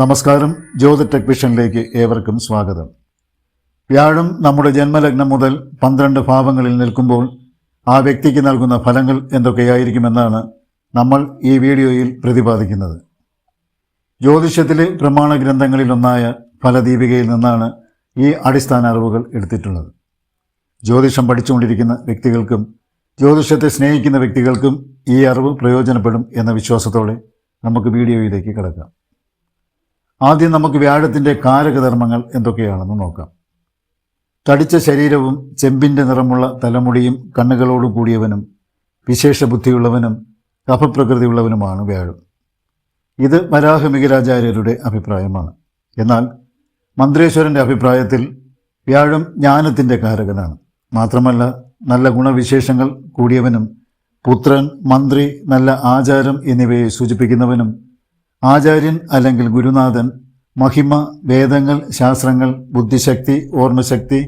നമസ്കാരം. ജ്യോതി ടെക് വിഷനിലേക്ക് ഏവർക്കും സ്വാഗതം. വ്യാഴം നമ്മുടെ ജന്മലഗ്നം മുതൽ പന്ത്രണ്ട് ഭാവങ്ങളിൽ നിൽക്കുമ്പോൾ ആ വ്യക്തിക്ക് നൽകുന്ന ഫലങ്ങൾ എന്തൊക്കെയായിരിക്കുമെന്നാണ് നമ്മൾ ഈ വീഡിയോയിൽ പ്രതിപാദിക്കുന്നത്. ജ്യോതിഷത്തിലെ പ്രമാണ ഗ്രന്ഥങ്ങളിലൊന്നായ ഫലദീപികയിൽ നിന്നാണ് ഈ അടിസ്ഥാന അറിവുകൾ എടുത്തിട്ടുള്ളത്. ജ്യോതിഷം പഠിച്ചുകൊണ്ടിരിക്കുന്ന വ്യക്തികൾക്കും ജ്യോതിഷത്തെ സ്നേഹിക്കുന്ന വ്യക്തികൾക്കും ഈ അറിവ് പ്രയോജനപ്പെടും എന്ന വിശ്വാസത്തോടെ നമുക്ക് വീഡിയോയിലേക്ക് കിടക്കാം. ആദ്യം നമുക്ക് വ്യാഴത്തിന്റെ കാരകധർമ്മങ്ങൾ എന്തൊക്കെയാണെന്ന് നോക്കാം. തടിച്ച ശരീരവും ചെമ്പിന്റെ നിറമുള്ള തലമുടിയും കണ്ണുകളോടും കൂടിയവനും വിശേഷ ബുദ്ധിയുള്ളവനും കഫപ്രകൃതിയുള്ളവനുമാണ് വ്യാഴം. ഇത് വരാഹമികരാചാര്യരുടെ അഭിപ്രായമാണ്. എന്നാൽ മന്ത്രേശ്വരന്റെ അഭിപ്രായത്തിൽ വ്യാഴം ജ്ഞാനത്തിന്റെ കാരകനാണ്. മാത്രമല്ല നല്ല ഗുണവിശേഷങ്ങൾ കൂടിയവനും പുത്രൻ മന്ത്രി നല്ല ആചാരം എന്നിവയെ സൂചിപ്പിക്കുന്നവനും ആചാര്യൻ അല്ലെങ്കിൽ ഗുരുനാഥൻ മഹിമ വേദങ്ങൾ ശാസ്ത്രങ്ങൾ ബുദ്ധിശക്തി ഓർമ്മശക്തി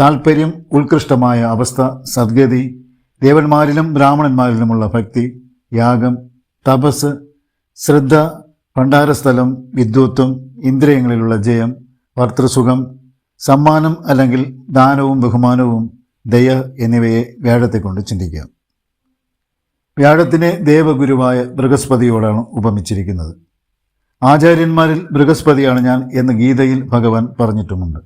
താൽപ്പര്യം ഉത്കൃഷ്ടമായ അവസ്ഥ സദ്ഗതി ദേവന്മാരിലും ബ്രാഹ്മണന്മാരിലുമുള്ള ഭക്തി യാഗം തപസ് ശ്രദ്ധ ഭണ്ഡാരസ്ഥലം വിദ്വത്വം ഇന്ദ്രിയങ്ങളിലുള്ള ജയം ഭർത്തൃസുഖം സമ്മാനം അല്ലെങ്കിൽ ദാനവും ബഹുമാനവും ദയ എന്നിവയെ വേഴത്തെക്കൊണ്ട് ചിന്തിക്കാം. വ്യാഴത്തിനെ ദേവഗുരുവായ ബൃഹസ്പതിയോടാണ് ഉപമിച്ചിരിക്കുന്നത്. ആചാര്യന്മാരിൽ ബൃഹസ്പതിയാണ് ഞാൻ എന്ന് ഗീതയിൽ ഭഗവാൻ പറഞ്ഞിട്ടുമുണ്ട്.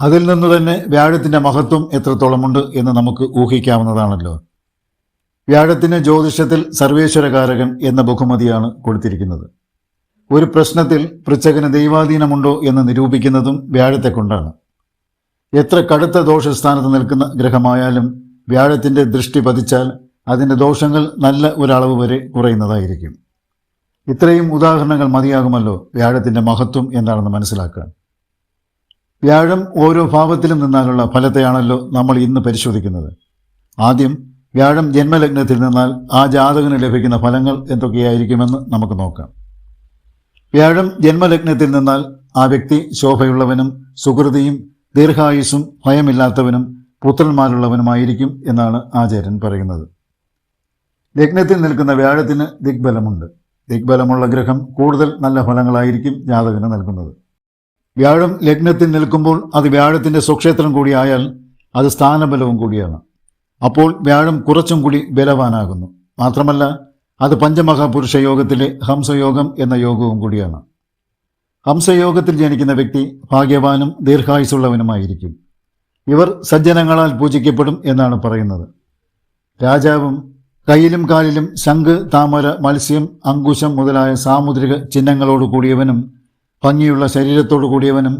അതിൽ നിന്ന് തന്നെ വ്യാഴത്തിന്റെ മഹത്വം എത്രത്തോളമുണ്ട് എന്ന് നമുക്ക് ഊഹിക്കാവുന്നതാണല്ലോ. വ്യാഴത്തിന് ജ്യോതിഷത്തിൽ സർവേശ്വരകാരകൻ എന്ന ബഹുമതിയാണ് കൊടുത്തിരിക്കുന്നത്. ഒരു പ്രശ്നത്തിൽ പൃച്ഛകന് ദൈവാധീനമുണ്ടോ എന്ന് നിരൂപിക്കുന്നതും വ്യാഴത്തെ കൊണ്ടാണ്. എത്ര കടുത്ത ദോഷസ്ഥാനത്ത് നിൽക്കുന്ന ഗ്രഹമായാലും വ്യാഴത്തിന്റെ ദൃഷ്ടി പതിച്ചാൽ അതിന്റെ ദോഷങ്ങൾ നല്ല ഒരളവ് വരെ കുറയുന്നതായിരിക്കും. ഇത്രയും ഉദാഹരണങ്ങൾ മതിയാകുമല്ലോ വ്യാഴത്തിന്റെ മഹത്വം എന്താണെന്ന് മനസ്സിലാക്കാൻ. വ്യാഴം ഓരോ ഭാവത്തിലും നിന്നാലുള്ള ഫലത്തെയാണല്ലോ നമ്മൾ ഇന്ന് പരിശോധിക്കുന്നത്. ആദ്യം വ്യാഴം ജന്മലഗ്നത്തിൽ നിന്നാൽ ആ ജാതകന് ലഭിക്കുന്ന ഫലങ്ങൾ എന്തൊക്കെയായിരിക്കുമെന്ന് നമുക്ക് നോക്കാം. വ്യാഴം ജന്മലഗ്നത്തിൽ നിന്നാൽ ആ വ്യക്തി ശോഭയുള്ളവനും സുഹൃതിയും ദീർഘായുസ്സും ഭയമില്ലാത്തവനും പുത്രന്മാരുള്ളവനുമായിരിക്കും എന്നാണ് ആചാര്യൻ പറയുന്നത്. ലഗ്നത്തിൽ നിൽക്കുന്ന വ്യാഴത്തിന് ദിഗ്ബലമുണ്ട്. ദിഗ്ബലമുള്ള ഗ്രഹം കൂടുതൽ നല്ല ഫലങ്ങളായിരിക്കും ജാതകന് നൽകുന്നത്. വ്യാഴം ലഗ്നത്തിൽ നിൽക്കുമ്പോൾ അത് വ്യാഴത്തിന്റെ സ്വക്ഷേത്രം കൂടിയായാൽ അത് സ്ഥാനബലവും കൂടിയാണ്. അപ്പോൾ വ്യാഴം കുറച്ചും കൂടി ബലവാനാകുന്നു. മാത്രമല്ല അത് പഞ്ചമഹാപുരുഷ യോഗത്തിലെ ഹംസയോഗം എന്ന യോഗവും കൂടിയാണ്. ഹംസയോഗത്തിൽ ജനിക്കുന്ന വ്യക്തി ഭാഗ്യവാനും ദീർഘായുസുള്ളവനുമായിരിക്കും ഇവർ സജ്ജനങ്ങളാൽ പൂജിക്കപ്പെടും എന്നാണ് പറയുന്നത്. രാജാവും കയ്യിലും കാലിലും ശംഖ് താമര മത്സ്യം അങ്കുശം മുതലായ സാമുദ്രിക ചിഹ്നങ്ങളോട് കൂടിയവനും ഭംഗിയുള്ള ശരീരത്തോടു കൂടിയവനും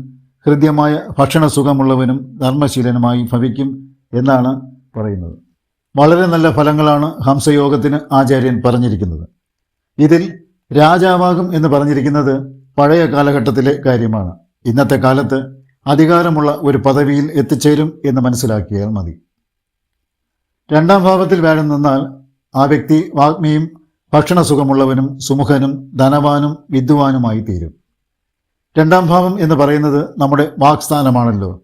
ഹൃദ്യമായ ഭക്ഷണസുഖമുള്ളവനും ധർമ്മശീലനുമായി ഭവിക്കും എന്നാണ് പറയുന്നത്. വളരെ നല്ല ഫലങ്ങളാണ് ഹംസയോഗത്തിന് ആചാര്യൻ പറഞ്ഞിരിക്കുന്നത്. ഇതിൽ രാജാവാകും എന്ന് പറഞ്ഞിരിക്കുന്നത് പഴയ കാലഘട്ടത്തിലെ കാര്യമാണ്. ഇന്നത്തെ കാലത്ത് അധികാരമുള്ള ഒരു പദവിയിൽ എത്തിച്ചേരും എന്ന് മനസ്സിലാക്കിയാൽ മതി. രണ്ടാം ഭാവത്തിൽ വേണം നിന്നാൽ ആ വ്യക്തി വാഗ്മിയും ഭക്ഷണസുഖമുള്ളവനും സുമുഖനും ധനവാനും വിദ്വാനുമായി തീരും രണ്ടാം ഭാവം എന്ന് പറയുന്നത് നമ്മുടെ വാക്സ്ഥാനമാണല്ലോ.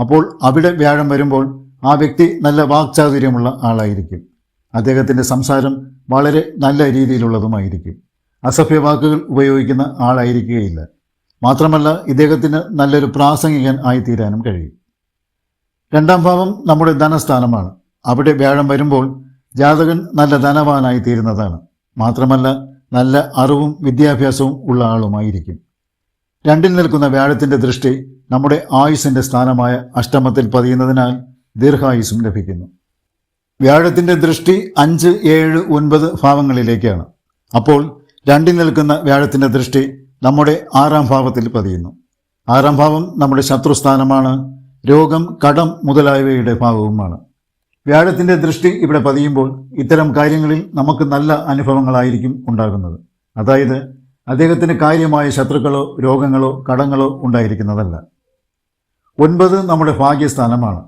അപ്പോൾ അവിടെ വ്യാഴം വരുമ്പോൾ ആ വ്യക്തി നല്ല വാക്ചാതുര്യമുള്ള ആളായിരിക്കും. അദ്ദേഹത്തിന്റെ സംസാരം വളരെ നല്ല രീതിയിലുള്ളതുമായിരിക്കും. അസഭ്യ വാക്കുകൾ ഉപയോഗിക്കുന്ന ആളായിരിക്കുകയില്ല. മാത്രമല്ല ഇദ്ദേഹത്തിന് നല്ലൊരു പ്രാസംഗികൻ ആയിത്തീരാനും കഴിയും. രണ്ടാം ഭാവം നമ്മുടെ ധനസ്ഥാനമാണ്. അവിടെ വ്യാഴം വരുമ്പോൾ ജാതകൻ നല്ല ധനവാനായി തീരുന്നതാണ്. മാത്രമല്ല നല്ല അറിവും വിദ്യാഭ്യാസവും ഉള്ള ആളുമായിരിക്കും. രണ്ടിൽ നിൽക്കുന്ന വ്യാഴത്തിന്റെ ദൃഷ്ടി നമ്മുടെ ആയുസിന്റെ സ്ഥാനമായ അഷ്ടമത്തിൽ പതിയുന്നതിനാൽ ദീർഘായുസും ലഭിക്കുന്നു. വ്യാഴത്തിന്റെ ദൃഷ്ടി അഞ്ച് ഏഴ് ഒൻപത് ഭാവങ്ങളിലേക്കാണ്. അപ്പോൾ രണ്ടിൽ നിൽക്കുന്ന വ്യാഴത്തിന്റെ ദൃഷ്ടി നമ്മുടെ ആറാം ഭാവത്തിൽ പതിയുന്നു. ആറാം ഭാവം നമ്മുടെ ശത്രുസ്ഥാനമാണ്. രോഗം കടം മുതലായവയുടെ ഭാവവുമാണ് വ്യാഴത്തിന്റെ ദൃഷ്ടി ഇവിടെ പതിയുമ്പോൾ ഇത്തരം കാര്യങ്ങളിൽ നമുക്ക് നല്ല അനുഭവങ്ങളായിരിക്കും ഉണ്ടാകുന്നത്. അതായത് അദ്ദേഹത്തിന് കാര്യമായ ശത്രുക്കളോ രോഗങ്ങളോ കടങ്ങളോ ഉണ്ടായിരിക്കുന്നതല്ല. ഒൻപത് നമ്മുടെ ഭാഗ്യസ്ഥാനമാണ്.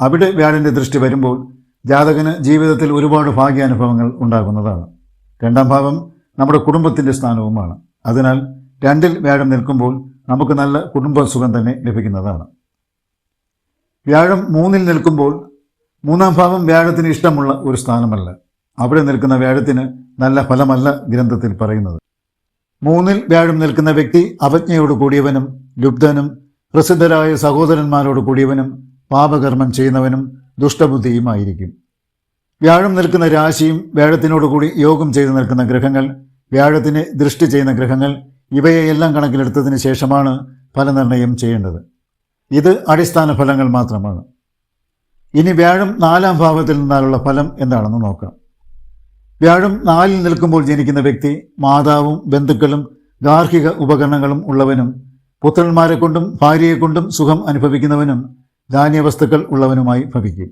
അവിടെ വ്യാഴന്റെ ദൃഷ്ടി വരുമ്പോൾ ജാതകന് ജീവിതത്തിൽ ഒരുപാട് ഭാഗ്യാനുഭവങ്ങൾ ഉണ്ടാകുന്നതാണ്. രണ്ടാം ഭാവം നമ്മുടെ കുടുംബത്തിന്റെ സ്ഥാനവുമാണ്. അതിനാൽ രണ്ടിൽ വ്യാഴം നിൽക്കുമ്പോൾ നമുക്ക് നല്ല കുടുംബസുഖം തന്നെ ലഭിക്കുന്നതാണ്. വ്യാഴം മൂന്നിൽ നിൽക്കുമ്പോൾ മൂന്നാം ഭാവം വ്യാഴത്തിന് ഇഷ്ടമുള്ള ഒരു സ്ഥാനമല്ല. അവിടെ നിൽക്കുന്ന വ്യാഴത്തിന് നല്ല ഫലമല്ല ഗ്രന്ഥത്തിൽ പറയുന്നത്. മൂന്നിൽ വ്യാഴം നിൽക്കുന്ന വ്യക്തി അവജ്ഞയോട് കൂടിയവനും ലുബ്ധനും പ്രസിദ്ധരായ സഹോദരന്മാരോട് കൂടിയവനും പാപകർമ്മം ചെയ്യുന്നവനും ദുഷ്ടബുദ്ധിയുമായിരിക്കും വ്യാഴം നിൽക്കുന്ന രാശിയും വ്യാഴത്തിനോട് കൂടി യോഗം ചെയ്തു നിൽക്കുന്ന ഗ്രഹങ്ങൾ വ്യാഴത്തിന് ദൃഷ്ടി ചെയ്യുന്ന ഗ്രഹങ്ങൾ ഇവയെല്ലാം കണക്കിലെടുത്തതിന് ശേഷമാണ് ഫലനിർണയം ചെയ്യേണ്ടത്. ഇത് അടിസ്ഥാന ഫലങ്ങൾ മാത്രമാണ്. ഇനി വ്യാഴം നാലാം ഭാവത്തിൽ നിന്നാലുള്ള ഫലം എന്താണെന്ന് നോക്കാം. വ്യാഴം നാലിൽ നിൽക്കുമ്പോൾ ജനിക്കുന്ന വ്യക്തി മാതാവും ബന്ധുക്കളും ഗാർഹിക ഉപകരണങ്ങളും ഉള്ളവനും പുത്രന്മാരെ കൊണ്ടും ഭാര്യയെ കൊണ്ടും സുഖം അനുഭവിക്കുന്നവനും ധാന്യവസ്തുക്കൾ ഉള്ളവനുമായി ഭവിക്കും.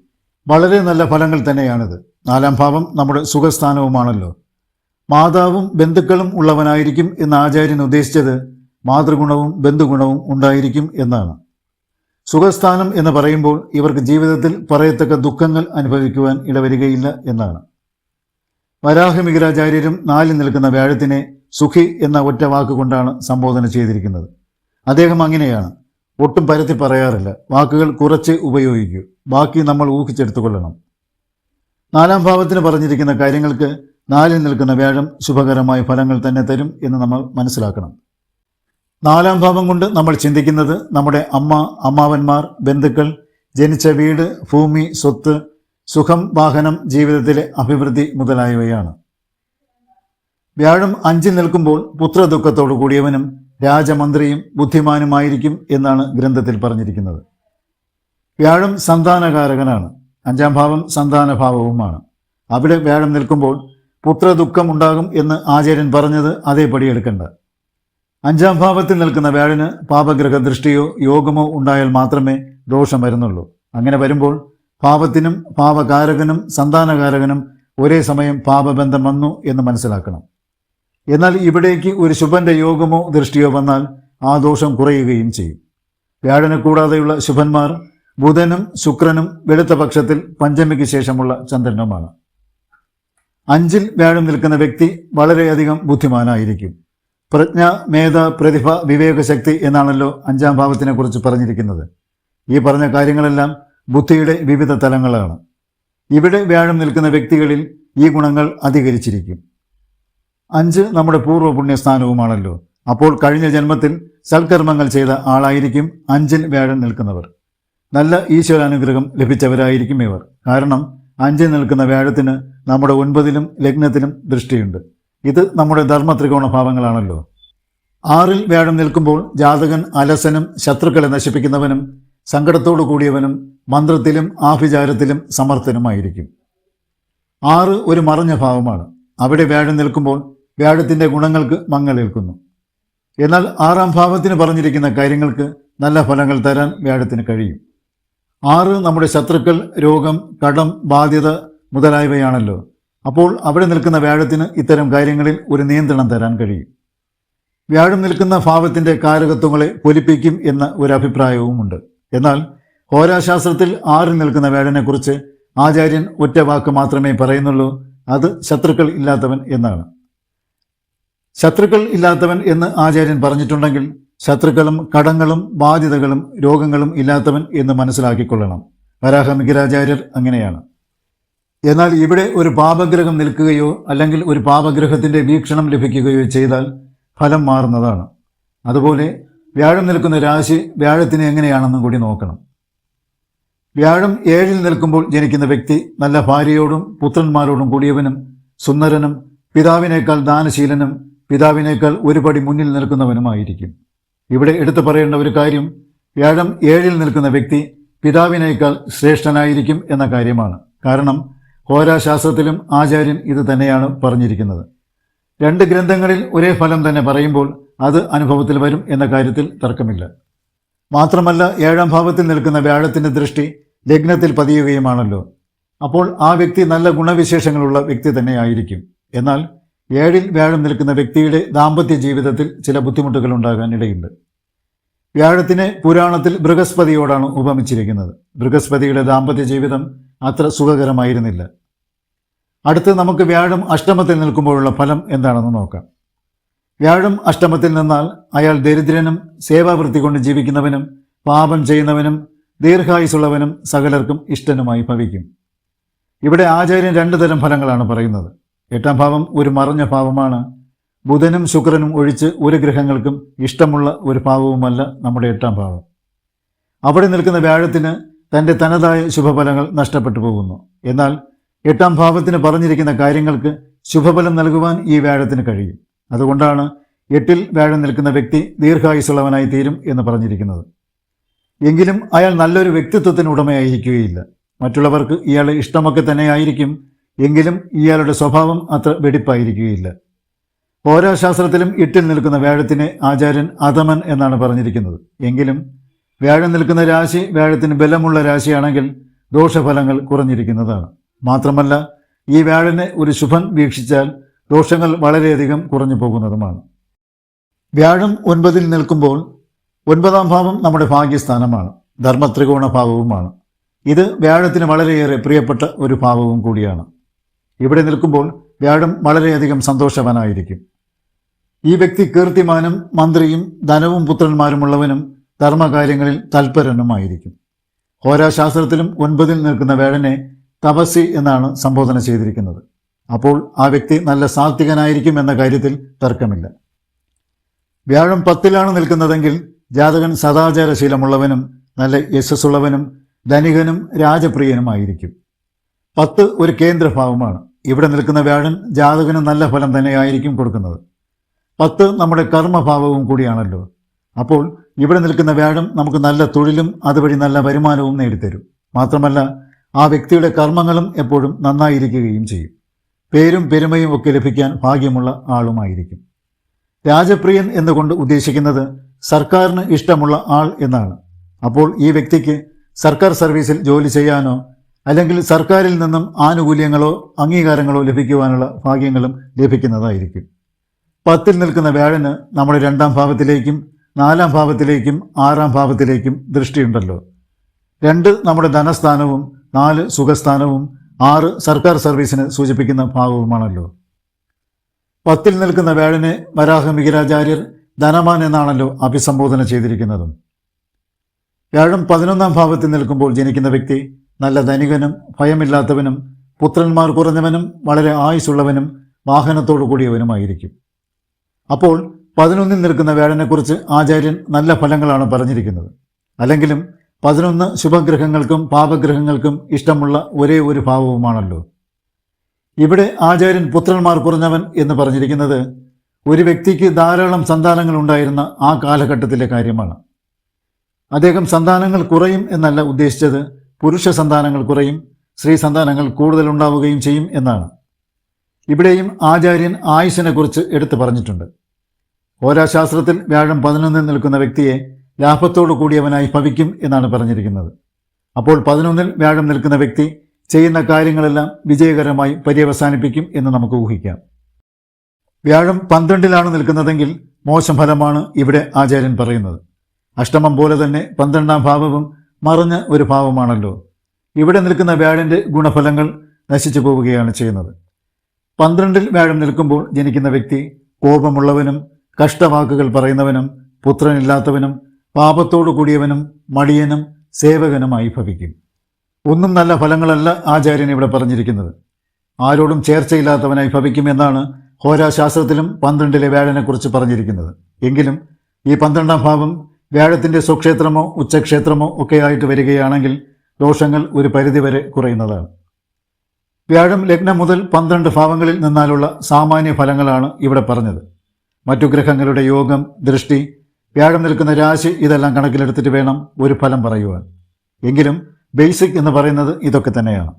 വളരെ നല്ല ഫലങ്ങൾ തന്നെയാണിത്. നാലാം ഭാവം നമ്മുടെ സുഖസ്ഥാനവുമാണല്ലോ. മാതാവും ബന്ധുക്കളും ഉള്ളവനായിരിക്കും എന്ന് ആചാര്യൻ ഉദ്ദേശിച്ചത് മാതൃഗുണവും ബന്ധുഗുണവും ഉണ്ടായിരിക്കും എന്നാണ്. സുഖസ്ഥാനം എന്ന് പറയുമ്പോൾ ഇവർക്ക് ജീവിതത്തിൽ പറയത്തക്ക ദുഃഖങ്ങൾ അനുഭവിക്കുവാൻ ഇടവരികയില്ല എന്നാണ്. വരാഹമികരാചാര്യരും നാലിൽ നിൽക്കുന്ന വ്യാഴത്തിനെ സുഖി എന്ന ഒറ്റ വാക്കുകൊണ്ടാണ് സംബോധന ചെയ്തിരിക്കുന്നത്. അദ്ദേഹം അങ്ങനെയാണ് ഒട്ടും പരത്തി പറയാറില്ല. വാക്കുകൾ കുറച്ച് ഉപയോഗിക്കൂ. ബാക്കി നമ്മൾ ഊഹിച്ചെടുത്തുകൊള്ളണം. നാലാം ഭാവത്തിന് പറഞ്ഞിരിക്കുന്ന കാര്യങ്ങൾക്ക് നാലിൽ നിൽക്കുന്ന വ്യാഴം ശുഭകരമായ ഫലങ്ങൾ തന്നെ തരും എന്ന് നമ്മൾ മനസ്സിലാക്കണം. നാലാം ഭാവം കൊണ്ട് നമ്മൾ ചിന്തിക്കുന്നത് നമ്മുടെ അമ്മ അമ്മാവന്മാർ ബന്ധുക്കൾ ജനിച്ച വീട് ഭൂമി സ്വത്ത് സുഖം വാഹനം ജീവിതത്തിലെ അഭിവൃദ്ധി മുതലായവയാണ്. വ്യാഴം അഞ്ചിൽ നിൽക്കുമ്പോൾ പുത്രദുഃഖത്തോടു കൂടിയവനും രാജമന്ത്രിയും ബുദ്ധിമാനുമായിരിക്കും എന്നാണ് ഗ്രന്ഥത്തിൽ പറഞ്ഞിരിക്കുന്നത്. വ്യാഴം സന്താനകാരകനാണ്. അഞ്ചാം ഭാവം സന്താനഭാവവുമാണ്. അവിടെ വ്യാഴം നിൽക്കുമ്പോൾ പുത്രദുഃഖം ഉണ്ടാകും എന്ന് ആചാര്യൻ പറഞ്ഞത് അതേപടി എടുക്കണ്ട. അഞ്ചാം ഭാവത്തിൽ നിൽക്കുന്ന വ്യാഴന് പാപഗ്രഹ ദൃഷ്ടിയോ യോഗമോ ഉണ്ടായാൽ മാത്രമേ ദോഷം വരുന്നുള്ളൂ. അങ്ങനെ വരുമ്പോൾ പാപത്തിനും പാപകാരകനും സന്താനകാരകനും ഒരേ സമയം പാപബന്ധം വന്നു എന്ന് മനസ്സിലാക്കണം. എന്നാൽ ഇവിടേക്ക് ഒരു ശുഭന്റെ യോഗമോ ദൃഷ്ടിയോ വന്നാൽ ആ ദോഷം കുറയുകയും ചെയ്യും. വ്യാഴനെ കൂടാതെയുള്ള ശുഭന്മാർ ബുധനും ശുക്രനും വെളുത്ത പക്ഷത്തിൽ പഞ്ചമിക്ക് ശേഷമുള്ള ചന്ദ്രനുമാണ്. അഞ്ചിൽ വ്യാഴം നിൽക്കുന്ന വ്യക്തി വളരെയധികം ബുദ്ധിമാനായിരിക്കും. പ്രജ്ഞ മേധ പ്രതിഭ വിവേകശക്തി എന്നാണല്ലോ അഞ്ചാം ഭാവത്തിനെ കുറിച്ച് പറഞ്ഞിരിക്കുന്നത്. ഈ പറഞ്ഞ കാര്യങ്ങളെല്ലാം ബുദ്ധിയുടെ വിവിധ തലങ്ങളാണ്. ഇവിടെ വ്യാഴം നിൽക്കുന്ന വ്യക്തികളിൽ ഈ ഗുണങ്ങൾ അധികരിച്ചിരിക്കും. അഞ്ച് നമ്മുടെ പൂർവ പുണ്യസ്ഥാനവുമാണല്ലോ അപ്പോൾ കഴിഞ്ഞ ജന്മത്തിൽ സൽക്കർമ്മങ്ങൾ ചെയ്ത ആളായിരിക്കും അഞ്ചിൽ വ്യാഴം നിൽക്കുന്നവർ. നല്ല ഈശ്വരാനുഗ്രഹം ലഭിച്ചവരായിരിക്കും ഇവർ. കാരണം അഞ്ചിൽ നിൽക്കുന്ന വ്യാഴത്തിന് നമ്മുടെ ഒൻപതിലും ലഗ്നത്തിലും ദൃഷ്ടിയുണ്ട്. ഇത് നമ്മുടെ ധർമ്മ ത്രികോണ ഭാവങ്ങളാണല്ലോ. ആറിൽ വ്യാഴം നിൽക്കുമ്പോൾ ജാതകൻ അലസനും ശത്രുക്കളെ നശിപ്പിക്കുന്നവനും സങ്കടത്തോടു കൂടിയവനും മന്ത്രത്തിലും ആഭിചാരത്തിലും സമർത്ഥനുമായിരിക്കും. ആറ് ഒരു മറഞ്ഞ ഭാവമാണ്. അവിടെ വ്യാഴം നിൽക്കുമ്പോൾ വ്യാഴത്തിന്റെ ഗുണങ്ങൾക്ക് മങ്ങലേൽക്കുന്നു. എന്നാൽ ആറാം ഭാവത്തിന് പറഞ്ഞിരിക്കുന്ന കാര്യങ്ങൾക്ക് നല്ല ഫലങ്ങൾ തരാൻ വ്യാഴത്തിന് കഴിയും. ആറ് നമ്മുടെ ശത്രുക്കൾ രോഗം കടം ബാധ്യത മുതലായവയാണല്ലോ. അപ്പോൾ അവിടെ നിൽക്കുന്ന വ്യാഴത്തിന് ഇത്തരം കാര്യങ്ങളിൽ ഒരു നിയന്ത്രണം തരാൻ കഴിയും. വ്യാഴം നിൽക്കുന്ന ഭാവത്തിന്റെ കാരകത്വങ്ങളെ പൊലിപ്പിക്കും എന്ന ഒരു അഭിപ്രായവുമുണ്ട്. എന്നാൽ ഹോരാശാസ്ത്രത്തിൽ ആറിൽ നിൽക്കുന്ന വ്യാഴനെക്കുറിച്ച് ആചാര്യൻ ഒറ്റ വാക്ക് മാത്രമേ പറയുന്നുള്ളൂ. അത് ശത്രുക്കൾ ഇല്ലാത്തവൻ എന്നാണ്. ശത്രുക്കൾ ഇല്ലാത്തവൻ എന്ന് ആചാര്യൻ പറഞ്ഞിട്ടുണ്ടെങ്കിൽ ശത്രുക്കളും കടങ്ങളും ബാധ്യതകളും രോഗങ്ങളും ഇല്ലാത്തവൻ എന്ന് മനസ്സിലാക്കിക്കൊള്ളണം. വരാഹമികരാചാര്യർ അങ്ങനെയാണ്. എന്നാൽ ഇവിടെ ഒരു പാപഗ്രഹം നിൽക്കുകയോ അല്ലെങ്കിൽ ഒരു പാപഗ്രഹത്തിന്റെ വീക്ഷണം ലഭിക്കുകയോ ചെയ്താൽ ഫലം മാറുന്നതാണ്. അതുപോലെ വ്യാഴം നിൽക്കുന്ന രാശി വ്യാഴത്തിന് എങ്ങനെയാണെന്നും കൂടി നോക്കണം. വ്യാഴം ഏഴിൽ നിൽക്കുമ്പോൾ ജനിക്കുന്ന വ്യക്തി നല്ല ഭാര്യയോടും പുത്രന്മാരോടും കൂടിയവനും സുന്ദരനും പിതാവിനേക്കാൾ ദാനശീലനും പിതാവിനേക്കാൾ ഒരുപടി മുന്നിൽ നിൽക്കുന്നവനുമായിരിക്കും. ഇവിടെ എടുത്തു പറയേണ്ട ഒരു കാര്യം വ്യാഴം ഏഴിൽ നിൽക്കുന്ന വ്യക്തി പിതാവിനേക്കാൾ ശ്രേഷ്ഠനായിരിക്കും എന്ന കാര്യമാണ്. കാരണം ഹോരാശാസ്ത്രത്തിലും ആചാര്യൻ ഇത് തന്നെയാണ് പറഞ്ഞിരിക്കുന്നത്. രണ്ട് ഗ്രന്ഥങ്ങളിൽ ഒരേ ഫലം തന്നെ പറയുമ്പോൾ അത് അനുഭവത്തിൽ വരും എന്ന കാര്യത്തിൽ തർക്കമില്ല. മാത്രമല്ല ഏഴാം ഭാവത്തിൽ നിൽക്കുന്ന വ്യാഴത്തിന്റെ ദൃഷ്ടി ലഗ്നത്തിൽ പതിയുകയുമാണല്ലോ. അപ്പോൾ ആ വ്യക്തി നല്ല ഗുണവിശേഷങ്ങളുള്ള വ്യക്തി തന്നെയായിരിക്കും. എന്നാൽ ഏഴിൽ വ്യാഴം നിൽക്കുന്ന വ്യക്തിയുടെ ദാമ്പത്യ ജീവിതത്തിൽ ചില ബുദ്ധിമുട്ടുകൾ ഉണ്ടാകാൻ ഇടയുണ്ട് വ്യാഴത്തിനെ പുരാണത്തിൽ ബൃഹസ്പതിയോടാണ് ഉപമിച്ചിരിക്കുന്നത്. ബൃഹസ്പതിയുടെ ദാമ്പത്യ ജീവിതം അത്ര സുഖകരമായിരുന്നില്ല. അടുത്ത് നമുക്ക് വ്യാഴം അഷ്ടമത്തിൽ നിൽക്കുമ്പോഴുള്ള ഫലം എന്താണെന്ന് നോക്കാം. വ്യാഴം അഷ്ടമത്തിൽ നിന്നാൽ അയാൾ ദരിദ്രനും സേവാവൃത്തി കൊണ്ട് ജീവിക്കുന്നവനും പാപം ചെയ്യുന്നവനും ദീർഘായുസുള്ളവനും സകലർക്കും ഇഷ്ടനുമായി ഭവിക്കും. ഇവിടെ ആചാര്യൻ രണ്ടു തരം ഫലങ്ങളാണ് പറയുന്നത്. എട്ടാം ഭാവം ഒരു മറഞ്ഞ ഭാവമാണ് ബുധനും ശുക്രനും ഒഴിച്ച് ഒരു ഗ്രഹങ്ങൾക്കും ഇഷ്ടമുള്ള ഒരു ഭാവവുമല്ല നമ്മുടെ എട്ടാം ഭാവം. അവിടെ നിൽക്കുന്ന വ്യാഴത്തിന് തന്റെ തനതായ ശുഭഫലങ്ങൾ നഷ്ടപ്പെട്ടു പോകുന്നു. എന്നാൽ എട്ടാം ഭാവത്തിന് പറഞ്ഞിരിക്കുന്ന കാര്യങ്ങൾക്ക് ശുഭഫലം നൽകുവാൻ ഈ വ്യാഴത്തിന് കഴിയും. അതുകൊണ്ടാണ് എട്ടിൽ വ്യാഴം നിൽക്കുന്ന വ്യക്തി ദീർഘായുസുള്ളവനായി തീരും എന്ന് പറഞ്ഞിരിക്കുന്നത്. എങ്കിലും അയാൾ നല്ലൊരു വ്യക്തിത്വത്തിന് ഉടമയായിരിക്കുകയില്ല. മറ്റുള്ളവർക്ക് ഇയാളെ ഇഷ്ടമൊക്കെ തന്നെയായിരിക്കും എങ്കിലും ഇയാളുടെ സ്വഭാവം അത്ര വെടിപ്പായിരിക്കുകയില്ല. ഓരോശാസ്ത്രത്തിലും എട്ടിൽ നിൽക്കുന്ന വ്യാഴത്തിനെ ആചാര്യൻ അധമൻ എന്നാണ് പറഞ്ഞിരിക്കുന്നത്. എങ്കിലും വ്യാഴം നിൽക്കുന്ന രാശി വ്യാഴത്തിന് ബലമുള്ള രാശിയാണെങ്കിൽ ദോഷഫലങ്ങൾ കുറഞ്ഞിരിക്കുന്നതാണ്. മാത്രമല്ല ഈ വ്യാഴനെ ഒരു ശുഭൻ വീക്ഷിച്ചാൽ ദോഷങ്ങൾ വളരെയധികം കുറഞ്ഞു പോകുന്നതുമാണ്. വ്യാഴം ഒൻപതിൽ നിൽക്കുമ്പോൾ ഒൻപതാം ഭാവം നമ്മുടെ ഭാഗ്യസ്ഥാനമാണ്. ധർമ്മത്രികോണ ഭാവവുമാണ് ഇത് വ്യാഴത്തിന് വളരെയേറെ പ്രിയപ്പെട്ട ഒരു ഭാവവും കൂടിയാണ്. ഇവിടെ നിൽക്കുമ്പോൾ വ്യാഴം വളരെയധികം സന്തോഷവാനായിരിക്കും. ഈ വ്യക്തി കീർത്തിമാനും മന്ത്രിയും ധനവും പുത്രന്മാരുമുള്ളവനും ധർമ്മകാര്യങ്ങളിൽ തൽപരനുമായിരിക്കും. ഹോരാശാസ്ത്രത്തിലും ഒൻപതിൽ നിൽക്കുന്ന വേഴനെ തപസ്സി എന്നാണ് സംബോധന ചെയ്തിരിക്കുന്നത്. അപ്പോൾ ആ വ്യക്തി നല്ല സാത്വികനായിരിക്കും എന്ന കാര്യത്തിൽ തർക്കമില്ല. വ്യാഴം പത്തിലാണ് നിൽക്കുന്നതെങ്കിൽ ജാതകൻ സദാചാരശീലമുള്ളവനും നല്ല യശസ്സുള്ളവനും ധനികനും രാജപ്രിയനുമായിരിക്കും. പത്ത് ഒരു കേന്ദ്രഭാവമാണ്. ഇവിടെ നിൽക്കുന്ന വ്യാഴൻ ജാതകന് നല്ല ഫലം തന്നെയായിരിക്കും കൊടുക്കുന്നത്. പത്ത് നമ്മുടെ കർമ്മഭാവവും കൂടിയാണല്ലോ. അപ്പോൾ ഇവിടെ നിൽക്കുന്ന വ്യാഴം നമുക്ക് നല്ല തൊഴിലും അതുവഴി നല്ല വരുമാനവും നേടിത്തരും. മാത്രമല്ല ആ വ്യക്തിയുടെ കർമ്മങ്ങളും എപ്പോഴും നന്നായിരിക്കുകയും ചെയ്യും. പേരും പെരുമയും ഒക്കെ ലഭിക്കാൻ ഭാഗ്യമുള്ള ആളുമായിരിക്കും. രാജപ്രിയൻ എന്നുകൊണ്ട് ഉദ്ദേശിക്കുന്നത് സർക്കാരിന് ഇഷ്ടമുള്ള ആൾ എന്നാണ്. അപ്പോൾ ഈ വ്യക്തിക്ക് സർക്കാർ സർവീസിൽ ജോലി ചെയ്യാനോ അല്ലെങ്കിൽ സർക്കാരിൽ നിന്നും ആനുകൂല്യങ്ങളോ അംഗീകാരങ്ങളോ ലഭിക്കുവാനുള്ള ഭാഗ്യങ്ങളും ലഭിക്കുന്നതായിരിക്കും. പത്തിൽ നിൽക്കുന്ന വ്യാഴന് നമ്മുടെ രണ്ടാം ഭാവത്തിലേക്കും നാലാം ഭാവത്തിലേക്കും ആറാം ഭാവത്തിലേക്കും ദൃഷ്ടിയുണ്ടല്ലോ. രണ്ട് നമ്മുടെ ധനസ്ഥാനവും നാല് സുഖസ്ഥാനവും ആറ് സർക്കാർ സർവീസിന് സൂചിപ്പിക്കുന്ന ഭാവവുമാണല്ലോ പത്തിൽ നിൽക്കുന്ന വേഴനെ വരാഹ മികിരാചാര്യർ ധനമാൻ എന്നാണല്ലോ അഭിസംബോധന ചെയ്തിരിക്കുന്നതും. വ്യാഴം പതിനൊന്നാം ഭാവത്തിൽ നിൽക്കുമ്പോൾ ജനിക്കുന്ന വ്യക്തി നല്ല ധനികനും ഭയമില്ലാത്തവനും പുത്രന്മാർ കുറഞ്ഞവനും വളരെ ആയുസുള്ളവനും വാഹനത്തോടു കൂടിയവനുമായിരിക്കും. അപ്പോൾ പതിനൊന്നിൽ നിൽക്കുന്ന വ്യാഴനെക്കുറിച്ച് ആചാര്യൻ നല്ല ഫലങ്ങളാണ് പറഞ്ഞിരിക്കുന്നത്. അല്ലെങ്കിലും പതിനൊന്ന് ശുഭഗ്രഹങ്ങൾക്കും പാപഗ്രഹങ്ങൾക്കും ഇഷ്ടമുള്ള ഒരേ ഒരു ഭാവവുമാണല്ലോ. ഇവിടെ ആചാര്യൻ പുത്രന്മാർ കുറഞ്ഞവൻ എന്ന് പറഞ്ഞിരിക്കുന്നത് ഒരു വ്യക്തിക്ക് ധാരാളം സന്താനങ്ങൾ ഉണ്ടായിരുന്ന ആ കാലഘട്ടത്തിലെ കാര്യമാണ്. അദ്ദേഹം സന്താനങ്ങൾ കുറയും എന്നല്ല ഉദ്ദേശിച്ചത് പുരുഷ സന്താനങ്ങൾ കുറയും സ്ത്രീ സന്താനങ്ങൾ കൂടുതൽ ഉണ്ടാവുകയും ചെയ്യും എന്നാണ്. ഇവിടെയും ആചാര്യൻ ആയുസിനെ കുറിച്ച് എടുത്തു പറഞ്ഞിട്ടുണ്ട്. ഓരാശാസ്ത്രത്തിൽ വ്യാഴം പതിനൊന്നിൽ നിൽക്കുന്ന വ്യക്തിയെ ലാഭത്തോടു കൂടിയവനായി ഭവിക്കും എന്നാണ് പറഞ്ഞിരിക്കുന്നത്. അപ്പോൾ പതിനൊന്നിൽ വ്യാഴം നിൽക്കുന്ന വ്യക്തി ചെയ്യുന്ന കാര്യങ്ങളെല്ലാം വിജയകരമായി പര്യവസാനിപ്പിക്കും എന്ന് നമുക്ക് ഊഹിക്കാം. വ്യാഴം പന്ത്രണ്ടിലാണ് നിൽക്കുന്നതെങ്കിൽ മോശം ഫലമാണ് ഇവിടെ ആചാര്യൻ പറയുന്നത്. അഷ്ടമം പോലെ തന്നെ പന്ത്രണ്ടാം ഭാവവും മറിഞ്ഞ ഒരു ഭാവമാണല്ലോ. ഇവിടെ നിൽക്കുന്ന വ്യാഴന്റെ ഗുണഫലങ്ങൾ നശിച്ചു പോവുകയാണ് ചെയ്യുന്നത്. പന്ത്രണ്ടിൽ വ്യാഴം നിൽക്കുമ്പോൾ ജനിക്കുന്ന വ്യക്തി കോപമുള്ളവനും കഷ്ടവാക്കുകൾ പറയുന്നവനും പുത്രനില്ലാത്തവനും പാപത്തോടു കൂടിയവനും മടിയനും സേവകനുമായി ഭവിക്കും. ഒന്നും നല്ല ഫലങ്ങളല്ല ആചാര്യൻ ഇവിടെ പറഞ്ഞിരിക്കുന്നത്. ആരോടും ചേർച്ചയില്ലാത്തവനായി ഭവിക്കും എന്നാണ് ഹോരാശാസ്ത്രത്തിലും പന്ത്രണ്ടിലെ വ്യാഴനെക്കുറിച്ച് പറഞ്ഞിരിക്കുന്നത്. എങ്കിലും ഈ പന്ത്രണ്ടാം ഭാവം വ്യാഴത്തിന്റെ സ്വക്ഷേത്രമോ ഉച്ചക്ഷേത്രമോ ഒക്കെ ആയിട്ട് വരികയാണെങ്കിൽ ദോഷങ്ങൾ ഒരു പരിധിവരെ കുറയുന്നതാണ്. വ്യാഴം ലഗ്നം മുതൽ പന്ത്രണ്ട് ഭാവങ്ങളിൽ നിന്നാലുള്ള സാമാന്യ ഫലങ്ങളാണ് ഇവിടെ പറഞ്ഞത്. മറ്റു ഗ്രഹങ്ങളുടെ യോഗം ദൃഷ്ടി വ്യാഴം നിൽക്കുന്ന രാശി ഇതെല്ലാം കണക്കിലെടുത്തിട്ട് വേണം ഒരു ഫലം പറയുവാൻ. എങ്കിലും ബേസിക് എന്ന് പറയുന്നത് ഇതൊക്കെ തന്നെയാണ്.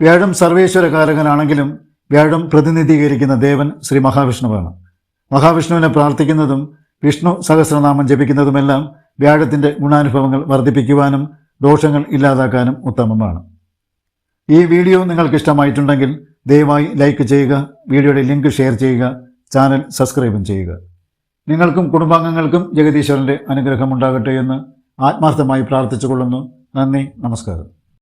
വ്യാഴം സർവേശ്വരകാരകനാണെങ്കിലും വ്യാഴം പ്രതിനിധീകരിക്കുന്ന ദേവൻ ശ്രീ മഹാവിഷ്ണുവാണ്. മഹാവിഷ്ണുവിനെ പ്രാർത്ഥിക്കുന്നതും വിഷ്ണു സഹസ്രനാമം ജപിക്കുന്നതുമെല്ലാം വ്യാഴത്തിന്റെ ഗുണാനുഭവങ്ങൾ വർദ്ധിപ്പിക്കുവാനും ദോഷങ്ങൾ ഇല്ലാതാക്കാനും ഉത്തമമാണ്. ഈ വീഡിയോ നിങ്ങൾക്ക് ഇഷ്ടമായിട്ടുണ്ടെങ്കിൽ ദയവായി ലൈക്ക് ചെയ്യുക വീഡിയോയുടെ ലിങ്ക് ഷെയർ ചെയ്യുക ചാനൽ സബ്സ്ക്രൈബും ചെയ്യുക. നിങ്ങൾക്കും കുടുംബാംഗങ്ങൾക്കും ജഗദീശ്വരന്റെ അനുഗ്രഹം ഉണ്ടാകട്ടെ എന്ന് ആത്മാർത്ഥമായി പ്രാർത്ഥിച്ചുകൊള്ളുന്നു. നന്ദി നമസ്കാരം.